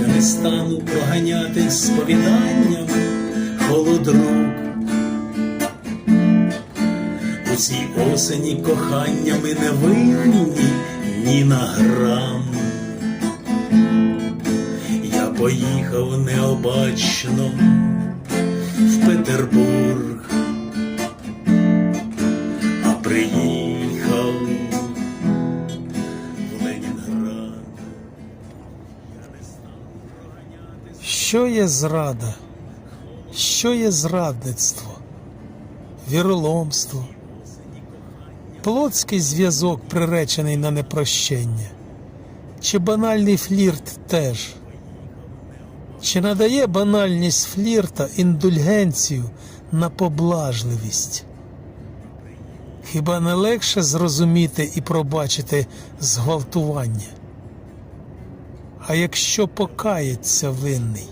Я не стану проганяти сповіданнями холод рук. У цій осені коханнями не винні ні на грам. Я поїхав необачно в Петербург, а приїхав Що є зрада? Що є зрадництво? Віроломство? Плотський зв'язок приречений на непрощення? Чи банальний флірт теж? Чи надає банальність флірта індульгенцію на поблажливість? Хіба не легше зрозуміти і пробачити зґвалтування? А якщо покається винний,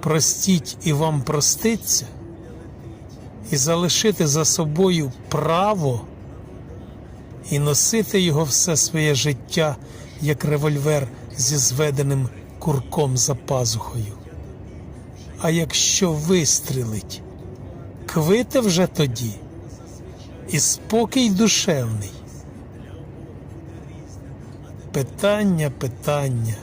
простіть і вам проститься, і залишити за собою право і носити його все своє життя, як револьвер зі зведеним курком за пазухою. А якщо вистрілить, квите вже тоді, і спокій душевний. Питання, питання.